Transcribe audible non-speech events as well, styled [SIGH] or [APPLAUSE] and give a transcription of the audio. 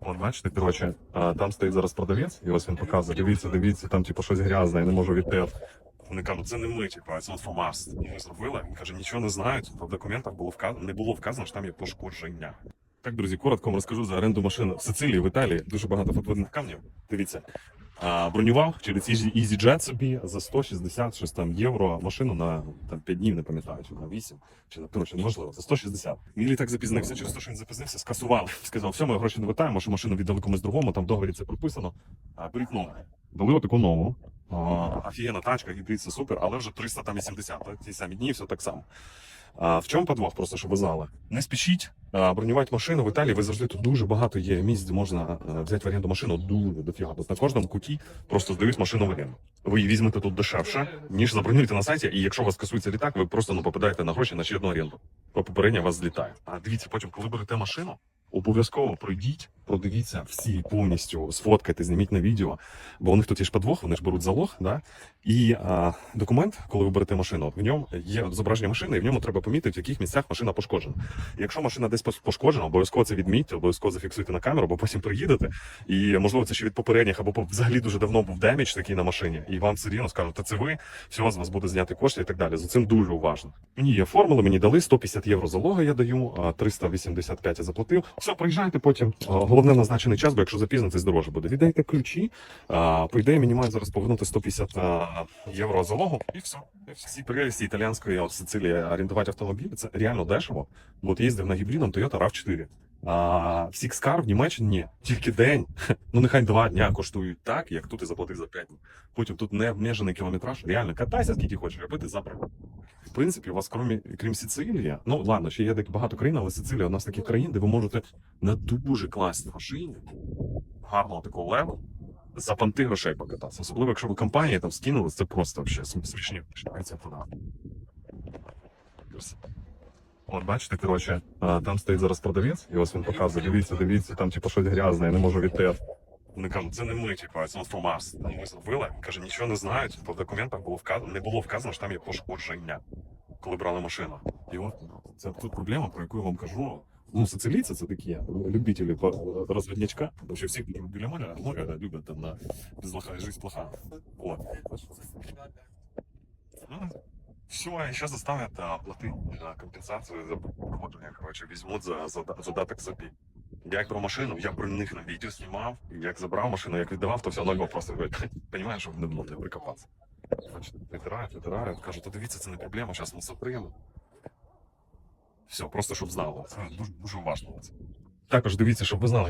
От бачите, коротше, там стоїть зараз продавець, і ось він показує, дивіться, дивіться, там типу щось грязне, я не можу відтерти. Вони кажуть, це не ми, типу, це от from us. Ми зробили. Він каже, нічого не знають. В документах було вказано, не було вказано, що там є пошкодження. Так, друзі, коротко вам розкажу за оренду машин в Сицилії, в Італії. Дуже багато фотовидних камнів. Дивіться. Бронював через Easy- EasyJet собі за 160 щось там євро машину на там 5 днів, не пам'ятаю, чи на 8, чи на коротше, неважливо, за 160. Мій літак запізнився, через те, що він запізнився, скасував. Сказав, все, ми гроші не витаємо, що машину віддали комусь другому, там в договорі це прописано. Беріть нову. Дали отаку нову. Офігенна тачка, гібрид, супер, але вже 380, так, ті самі дні, все так само. А, в чому подвох, просто щоб ви знали? Не спішіть бронювати машину в Італії. Ви завжди тут дуже багато є місць, де можна взяти в оренду машину дуже дофіга. Тобто на кожному куті просто здають машину в оренду. Ви її візьмете тут дешевше, ніж забронюєте на сайті. І якщо у вас касується літак, ви просто ну попадаєте на гроші на ще одну оренду. Бо попередня вас злітає. А дивіться, потім, коли берете машину, обов'язково пройдіть, продивіться всі повністю, сфоткайте, зніміть на відео. Бо у них тут є ж подвох, вони ж беруть залог, да? І а, документ, коли ви берете машину, в ньому є зображення машини, і в ньому треба помітити, в яких місцях машина пошкоджена. Якщо машина десь пошкоджена, обов'язково це відмітьте, обов'язково зафіксуйте на камеру, бо потім приїдете. І можливо це ще від попередніх, або взагалі дуже давно був демідж такий на машині, і вам все рівно скажуть, та це ви, все з вас буде зняти кошти і так далі. За цим дуже уважно. Мені є формули, мені дали 150 євро залога, я даю, а 385 я заплатив. Все, приїжджайте потім. А, Головне назначений час, бо якщо запізнитись, дороже буде. Віддайте ключі. А, По ідеї, мені мають зараз повернути 150 а, євро залогу, і все. Всі прелісті італіянської от, Сицилії орендувати автомобіль це реально дешево. Бо от їздив на гібридом Toyota RAV4. А в Six Car в Німеччині ні, тільки день. [LAUGHS] Ну нехай два дня коштують так, як тут і заплатив за 5 днів. Потім тут не обмежений кілометраж. Реально катайся, скільки хочеш, аби ти забрав. В принципі, у вас, крім, крім Сицилії, ну ладно, ще є так багато країн, але Сицилія одна з таких країн, де ви можете на дуже класній машині, гарного такого леву, за панти грошей покататися. Особливо, якщо ви компанії там скинули, це просто см- смішні. Туди. От бачите, коротше, там стоїть зараз продавець, і ось він показує, дивіться, дивіться, там типу щось грязне, я не можу відтерти. Вони кажуть, це не ми, типу, це not from us. Там ми зробили. Каже, нічого не знають, в документах було вказано, не було вказано, що там є пошкодження, коли брали машину. І от це тут проблема, про яку я вам кажу. Ну, сицилійці це такі любителі по- розвіднячка, тому що всі біля моря, моря да, люблять там на безлоха, жизнь плоха. От. Ну, все, сейчас заставят а, платить а, компенсацию за проходження, короче, візьмуть за, за, задаток за пі. Я як про машину, я про них на відео знімав, як забрав машину, як віддавав, то все його просто [LAUGHS] понимаєш, що не було не прикопатися. Значить, витирають, витирають, кажуть, то дивіться, це не проблема, зараз ми сопримо. Все, просто щоб знали. Це дуже, дуже важливо. Також дивіться, щоб ви знали,